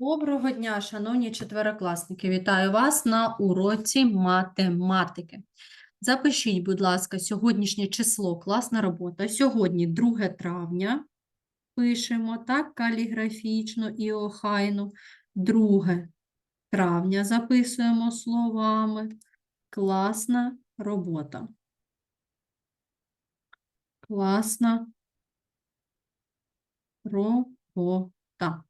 Доброго дня, шановні четверокласники. Вітаю вас на уроці математики. Запишіть, будь ласка, сьогоднішнє число, класна робота. Сьогодні 2 травня. Пишемо так, каліграфічно і охайно. 2 травня записуємо словами. Класна робота. Класна робота.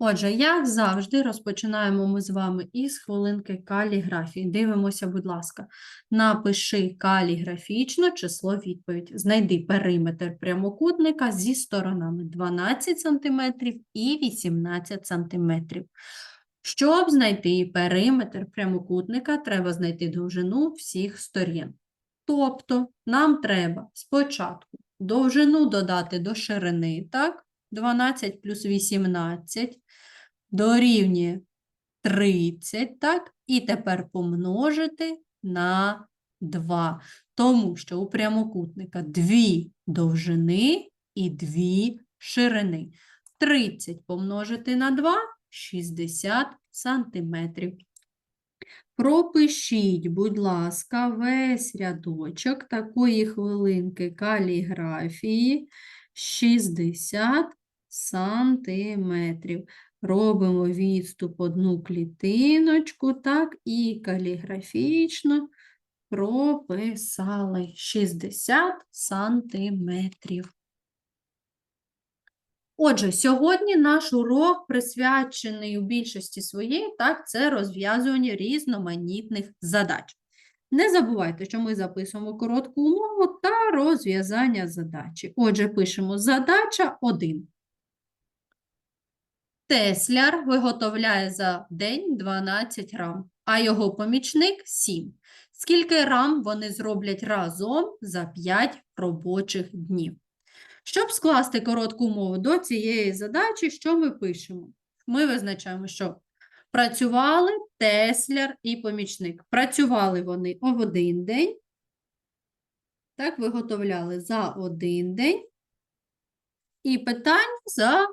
Отже, як завжди, розпочинаємо ми з вами із хвилинки каліграфії. Дивимося, будь ласка, напиши каліграфічно число відповідь. Знайди периметр прямокутника зі сторонами 12 см і 18 см. Щоб знайти периметр прямокутника, треба знайти довжину всіх сторін. Тобто, нам треба спочатку довжину додати до ширини, так? 12 плюс 18 дорівнює 30, так? І тепер помножити на 2. Тому що у прямокутника дві довжини і дві ширини. 30 помножити на 2 – 60 сантиметрів. Пропишіть, будь ласка, весь рядочок такої хвилинки каліграфії 60 сантиметрів. Робимо відступ одну клітиночку, так, і каліграфічно прописали 60 сантиметрів. Отже, сьогодні наш урок присвячений у більшості своєї, так, це розв'язування різноманітних задач. Не забувайте, що ми записуємо коротку умову та розв'язання задачі. Отже, пишемо задача 1. Тесляр виготовляє за день 12 рам, а його помічник 7. Скільки рам вони зроблять разом за 5 робочих днів? Щоб скласти коротку умову до цієї задачі, що ми пишемо? Ми визначаємо, що працювали тесляр і помічник. Працювали вони в один день, так, виготовляли за один день, і питання за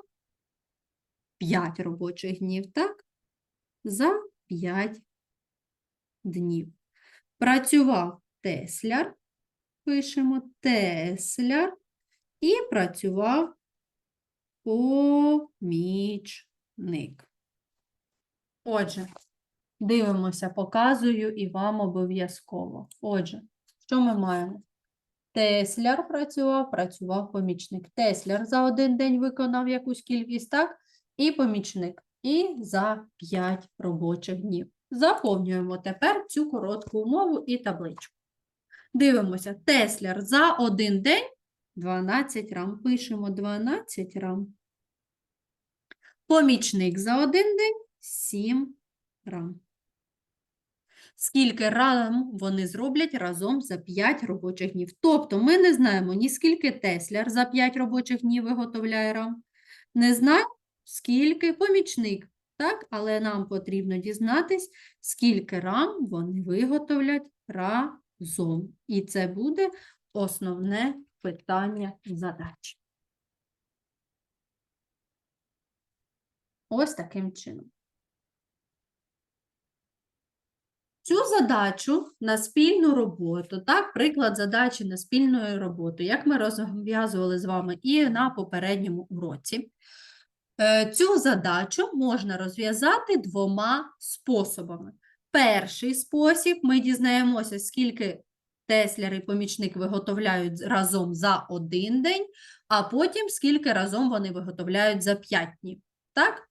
5 робочих днів, так? За 5 днів. Працював тесляр, пишемо тесляр, і працював помічник. Отже, дивимося, показую і вам обов'язково. Отже, що ми маємо? Тесляр працював, працював помічник. Тесляр за один день виконав якусь кількість, так? І помічник. І за 5 робочих днів. Заповнюємо тепер цю коротку умову і табличку. Дивимося, Тесляр за один день 12 рам. Пишемо 12 рам. Помічник за один день 7 рам. Скільки рам вони зроблять разом за 5 робочих днів. Тобто ми не знаємо ні скільки Тесляр за 5 робочих днів виготовляє рам, не знаємо, скільки помічник. Так? Але нам потрібно дізнатись, скільки рам вони виготовлять разом. І це буде основне питання задач. Ось таким чином. Цю задачу на спільну роботу, так, приклад задачі на спільну роботу, як ми розв'язували з вами і на попередньому уроці, цю задачу можна розв'язати двома способами. Перший спосіб ми дізнаємося, скільки Тесляр і помічник виготовляють разом за один день, а потім скільки разом вони виготовляють за 5 днів. Так?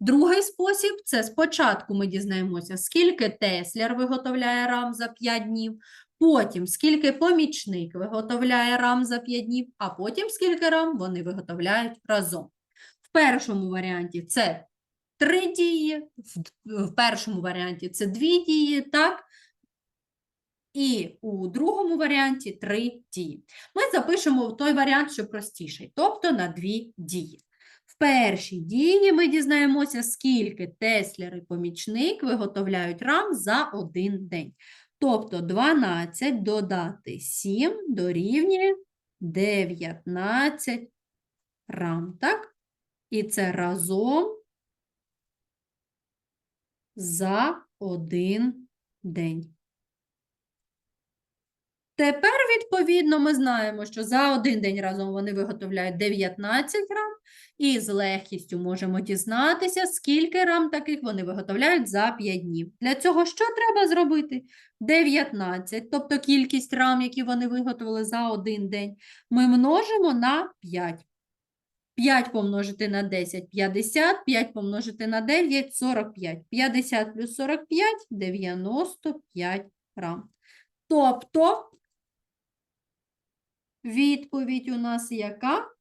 Другий спосіб це спочатку ми дізнаємося, скільки Тесляр виготовляє рам за 5 днів, потім скільки помічник виготовляє рам за 5 днів, а потім скільки рам вони виготовляють разом. Першому варіанті це три дії, в- першому варіанті це дві дії, так? І у другому варіанті три дії. Ми запишемо той варіант, що простіший, тобто на дві дії. В першій дії ми дізнаємося, скільки Тесляр і помічник виготовляють рам за один день. Тобто 12 додати 7 дорівнює 19 рам, так? І це разом за один день. Тепер, відповідно, ми знаємо, що за один день разом вони виготовляють 19 грам, і з легкістю можемо дізнатися, скільки грам таких вони виготовляють за 5 днів. Для цього що треба зробити? 19, тобто кількість грам, які вони виготовили за один день, ми множимо на 5. 5 помножити на 10 – 50, 5 помножити на 9 – 45. 50 плюс 45 – 95 грам. Тобто відповідь у нас яка?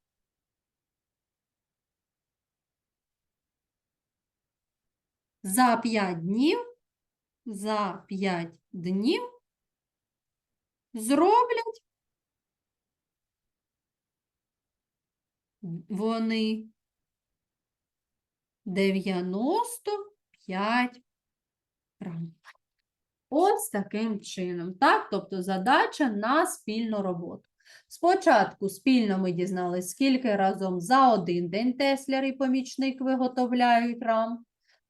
За 5 днів, за 5 днів зроблять вони 95 грам. Ось таким чином, так? Тобто задача на спільну роботу. Спочатку спільно ми дізналися, скільки разом за один день Теслер і помічник виготовляють рам.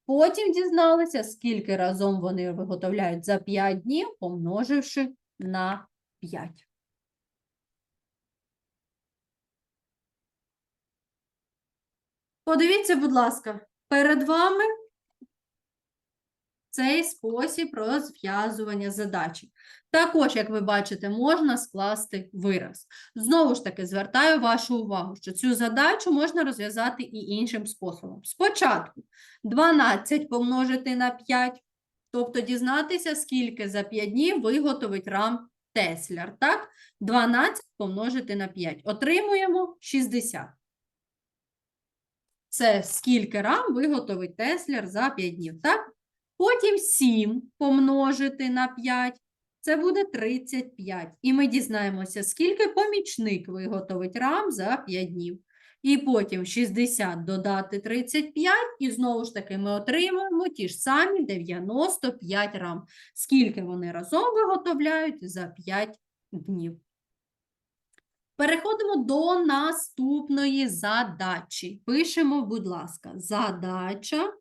Потім дізналися, скільки разом вони виготовляють за 5 днів, помноживши на 5. Подивіться, будь ласка, перед вами цей спосіб розв'язування задачі. Також, як ви бачите, можна скласти вираз. Знову ж таки, звертаю вашу увагу, що цю задачу можна розв'язати і іншим способом. Спочатку 12 помножити на 5, тобто дізнатися, скільки за 5 днів виготовить рам Тесляр. Так? 12 помножити на 5. Отримуємо 60. Це скільки рам виготовить Теслер за 5 днів, так? Потім 7 помножити на 5, це буде 35. І ми дізнаємося, скільки помічник виготовить рам за 5 днів. І потім 60 додати 35, і знову ж таки ми отримуємо ті ж самі 95 рам. Скільки вони разом виготовляють за 5 днів. Переходимо до наступної задачі. Пишемо, будь ласка, задача.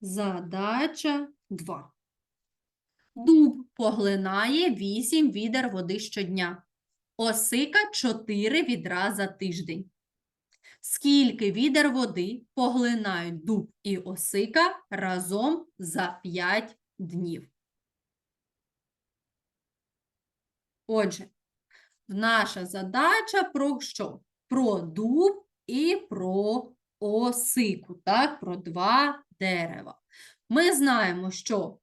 Задача 2. Дуб поглинає 8 відер води щодня. Осика 4 відра за тиждень. Скільки відер води поглинають дуб і осика разом за 5 днів? Отже, наша задача про що? Про дуб і про осику, так? Про два дерева. Ми знаємо, що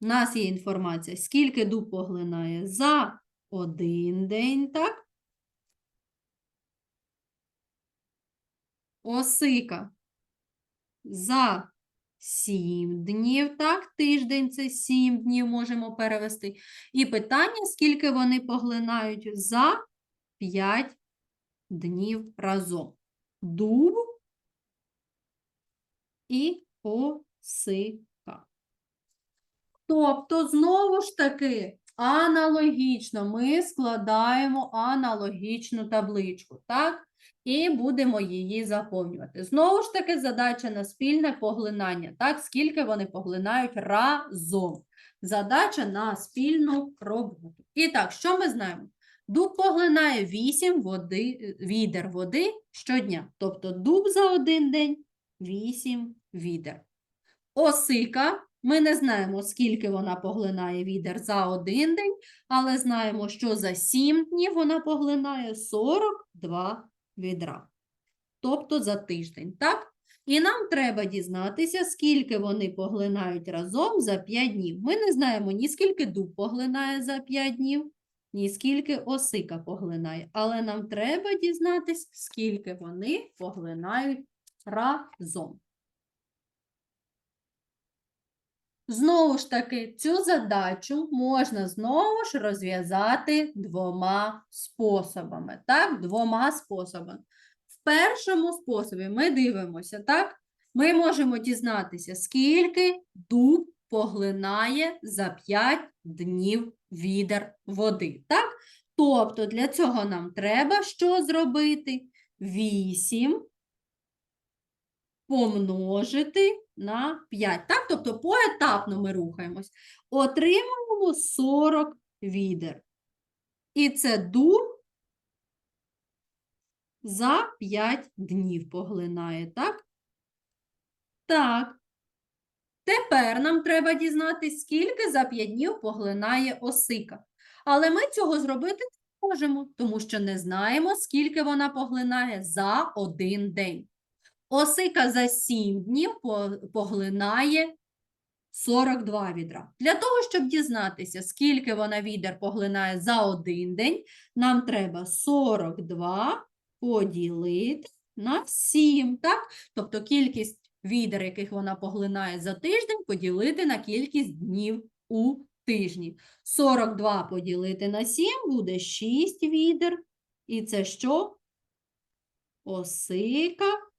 у нас є інформація, скільки дуб поглинає за один день, так? Осика за 7 днів, так? Тиждень це 7 днів можемо перевести. І питання, скільки вони поглинають за 5 днів разом. Дуб і осика. Тобто, знову ж таки, аналогічно ми складаємо аналогічну табличку, так? І будемо її заповнювати. Знову ж таки, задача на спільне поглинання, так? Скільки вони поглинають разом. Задача на спільну роботу. І так, що ми знаємо? Дуб поглинає 8 води, відер води щодня. Тобто дуб за один день 8 відер. Осика, ми не знаємо, скільки вона поглинає відер за один день, але знаємо, що за 7 днів вона поглинає 42 відра. Тобто за тиждень, так? І нам треба дізнатися, скільки вони поглинають разом за 5 днів. Ми не знаємо ні скільки дуб поглинає за 5 днів, ні скільки осика поглинає. Але нам треба дізнатися, скільки вони поглинають разом. Знову ж таки, цю задачу можна знову ж розв'язати двома способами. Так, двома способами. В першому способі ми дивимося, так? Ми можемо дізнатися, скільки дуб поглинає за 5 днів відер води. Так? Тобто для цього нам треба що зробити? 8 помножити на 5. Так? Тобто поетапно ми рухаємось. Отримуємо 40 відер. І це ду за 5 днів поглинає, так? Так. Тепер нам треба дізнатися, скільки за 5 днів поглинає осика. Але ми цього зробити не можемо, тому що не знаємо, скільки вона поглинає за один день. Осика за 7 днів поглинає 42 відра. Для того, щоб дізнатися, скільки вона відер поглинає за один день, нам треба 42 поділити на 7, так? Тобто кількість відер, яких вона поглинає за тиждень, поділити на кількість днів у тижні. 42 поділити на 7 буде 6 відер. І це що? Осика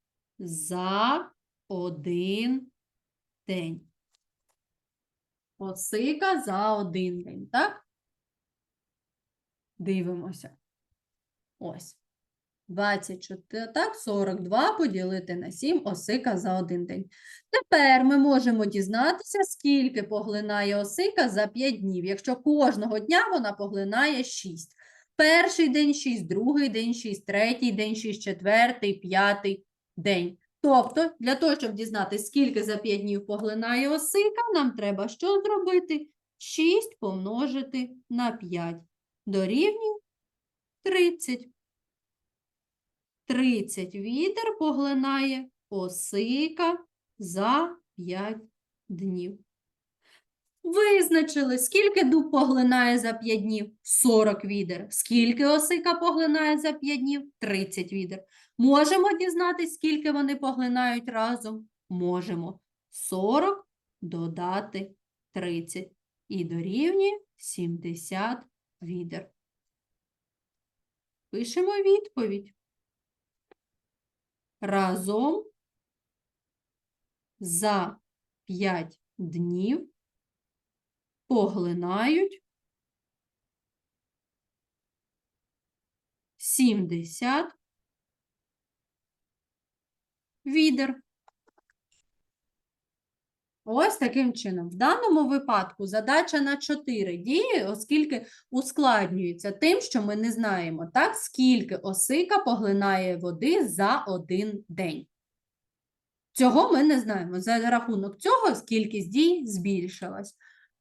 за один день. Осика за один день, так? Дивимося. Ось. 24, так, 42 поділити на 7 осика за один день. Тепер ми можемо дізнатися, скільки поглинає осика за 5 днів, якщо кожного дня вона поглинає 6. Перший день 6, другий день 6, третій день 6, четвертий, п'ятий день. Тобто, для того, щоб дізнатися, скільки за 5 днів поглинає осика, нам треба що зробити? 6 помножити на 5. Дорівнює 30. 30 вітер поглинає осика за 5 днів. Визначили, скільки дуб поглинає за 5 днів? 40 відер. Скільки осика поглинає за 5 днів? 30 відер. Можемо дізнатися, скільки вони поглинають разом? Можемо. 40 додати 30 і дорівнює 70 відер. Пишемо відповідь. Разом за 5 днів поглинають 70 відер. Ось таким чином. В даному випадку задача на 4 дії, оскільки ускладнюється тим, що ми не знаємо, так, скільки осика поглинає води за один день. Цього ми не знаємо. За рахунок цього кількість дій збільшилась.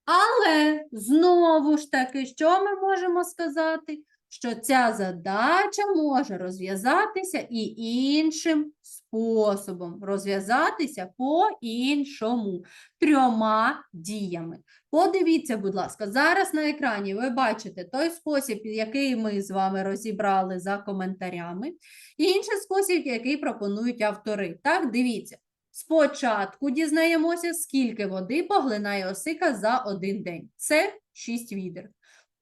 Але знову ж таки, що ми можемо сказати? Що ця задача може розв'язатися і іншим способом. Розв'язатися по-іншому, трьома діями. Подивіться, будь ласка, зараз на екрані ви бачите той спосіб, який ми з вами розібрали за коментарями, і інший спосіб, який пропонують автори. Так, дивіться. Спочатку дізнаємося, скільки води поглинає осика за один день. Це 6 відер.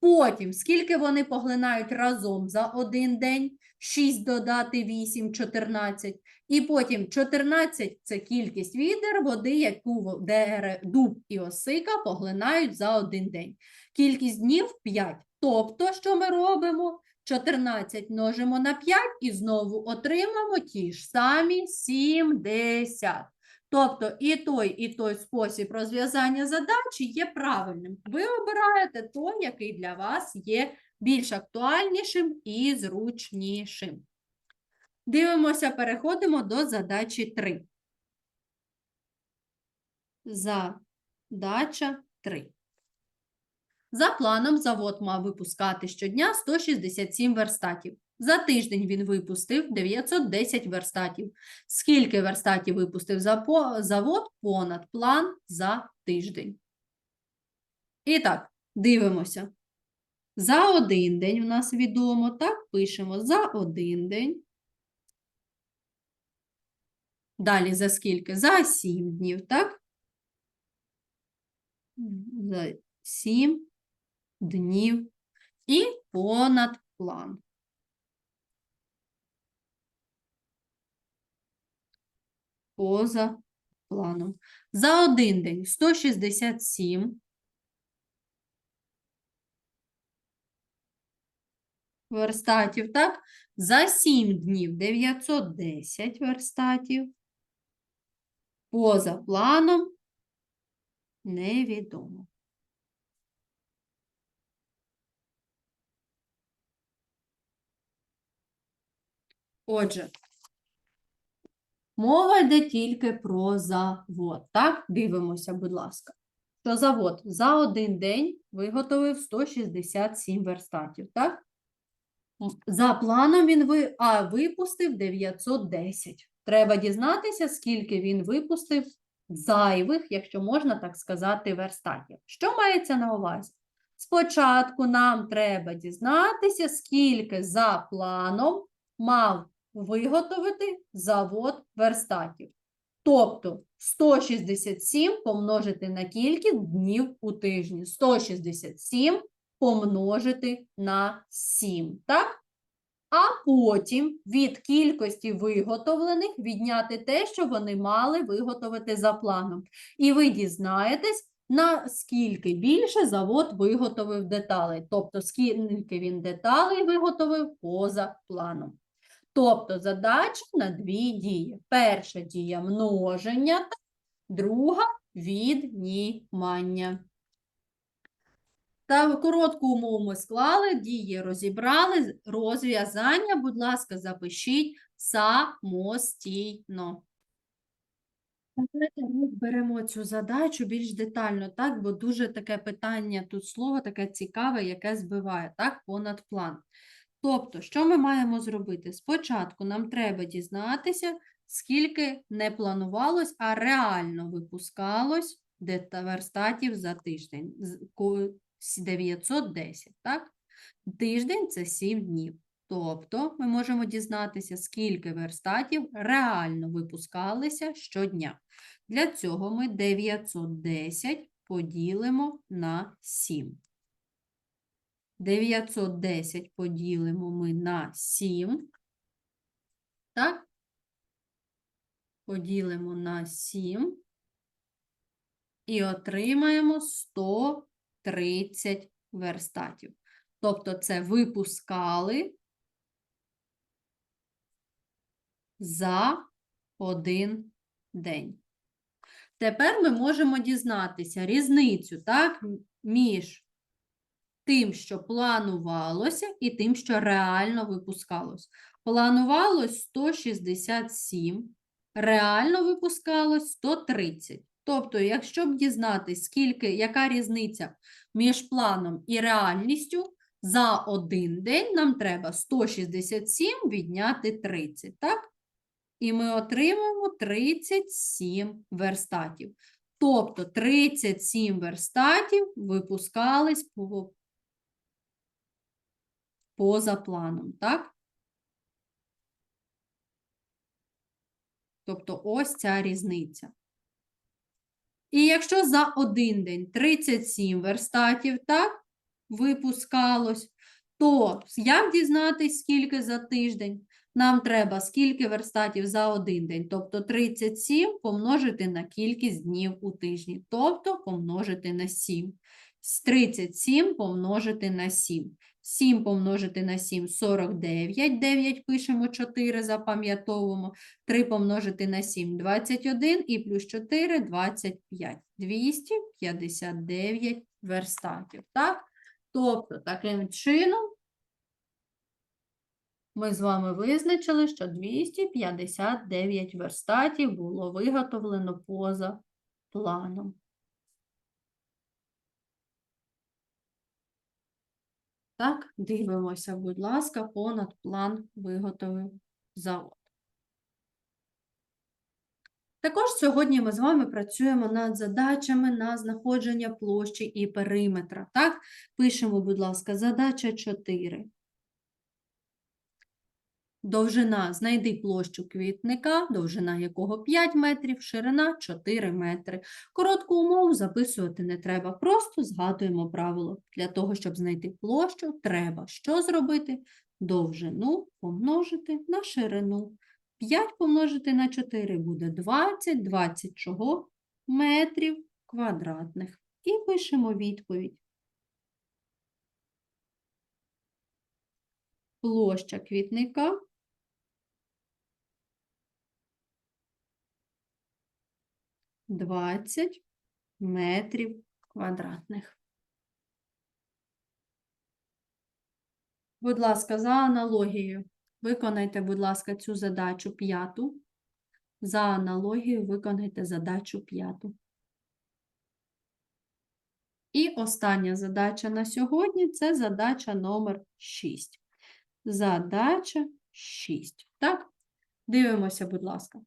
Потім, скільки вони поглинають разом за один день, 6 додати 8, 14. І потім 14 – це кількість відер води, яку во- дере- дуб і осика поглинають за один день. Кількість днів 5. Тобто, що ми робимо? 14 множимо на 5 і знову отримаємо ті ж самі 70. Тобто і той, і той спосіб розв'язання задачі є правильним. Ви обираєте той, який для вас є більш актуальнішим і зручнішим. Дивимося, переходимо до задачі 3. Задача 3. За планом завод мав випускати щодня 167 верстатів. За тиждень він випустив 910 верстатів. Скільки верстатів випустив за завод понад план за тиждень? І так, дивимося. За один день у нас відомо, так, пишемо за один день. Далі за скільки? За 7 днів, так? За 7 днів і понад план. Поза планом. За один день 167 верстатів, так? За 7 днів 910 верстатів. Поза планом невідомо. Отже, мова йде тільки про завод. Так, дивимося, будь ласка. Що завод за один день виготовив 167 верстатів, так? За планом він ви... а, випустив 910. Треба дізнатися, скільки він випустив зайвих, якщо можна так сказати, верстатів. Що мається на увазі? Спочатку нам треба дізнатися, скільки за планом мав виготовити завод верстатів. Тобто 167 помножити на кількість днів у тижні. 167 помножити на 7, так? А потім від кількості виготовлених відняти те, що вони мали виготовити за планом. І ви дізнаєтесь, наскільки більше завод виготовив деталей, тобто скільки він деталей виготовив поза планом. Тобто задача на дві дії. Перша дія множення, друга віднімання. Та коротку умову ми склали, дії розібрали, розв'язання, будь ласка, запишіть самостійно. Давайте ми беремо цю задачу більш детально, так, бо дуже таке питання, тут слово таке цікаве, яке збиває, так, понад план. Тобто, що ми маємо зробити? Спочатку нам треба дізнатися, скільки не планувалось, а реально випускалось верстатів за тиждень. З- 910, так? Тиждень це 7 днів. Тобто ми можемо дізнатися, скільки верстатів реально випускалися щодня. Для цього ми 910 поділимо на 7. 910 поділимо ми на 7. Так? Поділимо на 7. І отримаємо 130 верстатів. Тобто це випускали за один день. Тепер ми можемо дізнатися різницю так, між тим, що планувалося, і тим, що реально випускалось. Планувалось 167, реально випускалось 130. Тобто, якщо б дізнатись, скільки, яка різниця між планом і реальністю, за один день нам треба 167 відняти 30, так? І ми отримаємо 37 верстатів. Тобто 37 верстатів випускались по- поза планом, так? Тобто ось ця різниця. І якщо за один день 37 верстатів, так, випускалось, то як дізнатись, скільки за тиждень? Нам треба скільки верстатів за один день, тобто 37 помножити на кількість днів у тижні, тобто помножити на 7. З 37 помножити на 7. 7 помножити на 7 – 49, 9 пишемо 4, запам'ятовуємо. 3 помножити на 7 – 21 і плюс 4 – 25. 259 верстатів, так? Тобто, таким чином, ми з вами визначили, що 259 верстатів було виготовлено поза планом. Так, дивимося, будь ласка, понад план виготовив завод. Також сьогодні ми з вами працюємо над задачами на знаходження площі і периметра. Так, пишемо, будь ласка, задача 4. Довжина, знайди площу квітника, довжина якого 5 метрів, ширина 4 метри. Коротку умову записувати не треба, просто згадуємо правило. Для того, щоб знайти площу, треба що зробити? Довжину помножити на ширину. 5 помножити на 4 буде 20, 20 чого? Метрів квадратних. І пишемо відповідь. Площа квітника 20 метрів квадратних. Будь ласка, за аналогією, виконайте, будь ласка, цю задачу п'яту. За аналогією виконайте задачу п'яту. І остання задача на сьогодні це задача номер 6. Задача 6. Так? Дивимося, будь ласка.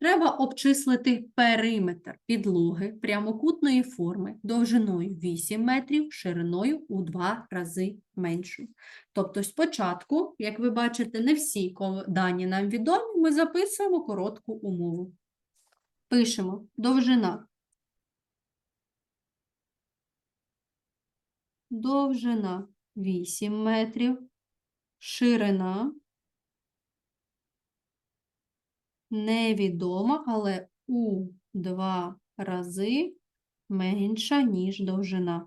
Треба обчислити периметр підлоги прямокутної форми довжиною 8 метрів, шириною у 2 рази меншою. Тобто спочатку, як ви бачите, не всі дані нам відомі, ми записуємо коротку умову. Пишемо довжина. Довжина 8 метрів, ширина невідома, але у два рази менша, ніж довжина.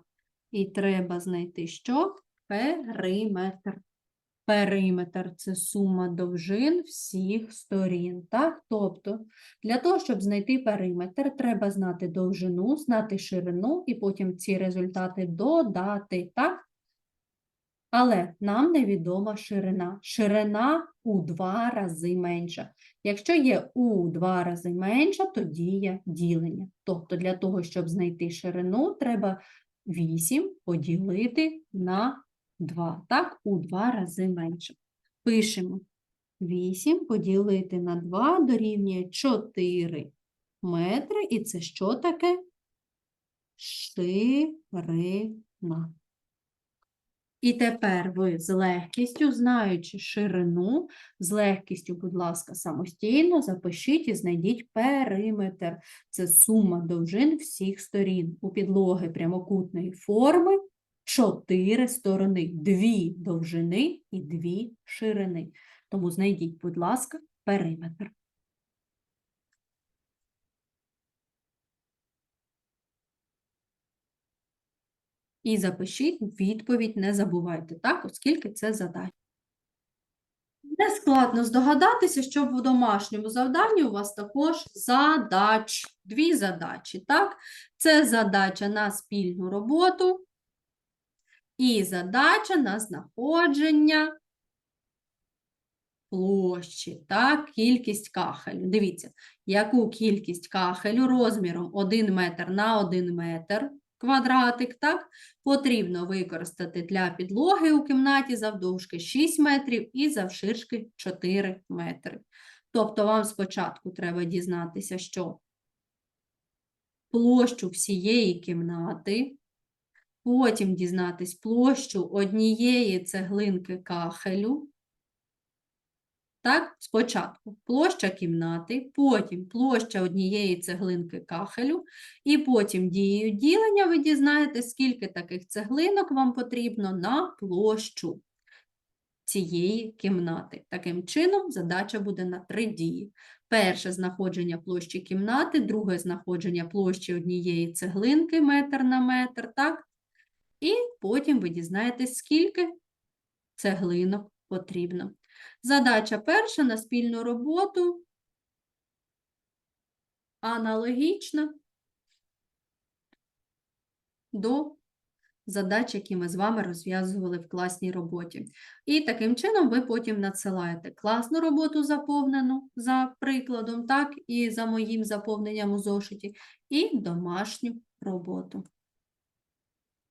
І треба знайти що? Периметр. Периметр – це сума довжин всіх сторін. Так? Тобто, для того, щоб знайти периметр, треба знати довжину, знати ширину і потім ці результати додати. Так? Але нам невідома ширина. Ширина у два рази менша. Якщо є у два рази менша, то діє ділення. Тобто для того, щоб знайти ширину, треба 8 поділити на 2. Так, у два рази менше. Пишемо 8 поділити на 2 дорівнює 4 метри. І це що таке? Ширина. І тепер ви з легкістю, знаючи ширину, з легкістю, будь ласка, самостійно запишіть і знайдіть периметр. Це сума довжин всіх сторін. У підлоги прямокутної форми чотири сторони, дві довжини і дві ширини. Тому знайдіть, будь ласка, периметр. І запишіть відповідь, не забувайте, так, оскільки це задача. Не складно здогадатися, що в домашньому завданні у вас також задач, дві задачі, так? Це задача на спільну роботу і задача на знаходження площі, так, кількість кахелю. Дивіться, яку кількість кахелю розміром 1 метр на 1 метр квадратик, так, потрібно використати для підлоги у кімнаті завдовжки 6 метрів і завширшки 4 метри. Тобто вам спочатку треба дізнатися, що площу всієї кімнати, потім дізнатись площу однієї цеглинки кахелю, так, спочатку площа кімнати, потім площа однієї цеглинки кахелю, і потім дією ділення ви дізнаєтесь, скільки таких цеглинок вам потрібно на площу цієї кімнати. Таким чином, задача буде на три дії. Перше знаходження площі кімнати, друге знаходження площі однієї цеглинки метр на метр, так? І потім ви дізнаєтесь, скільки цеглинок потрібно. Задача перша на спільну роботу. Аналогічна до задач, які ми з вами розв'язували в класній роботі. І таким чином ви потім надсилаєте класну роботу заповнену за прикладом, так, і за моїм заповненням у зошиті, і домашню роботу.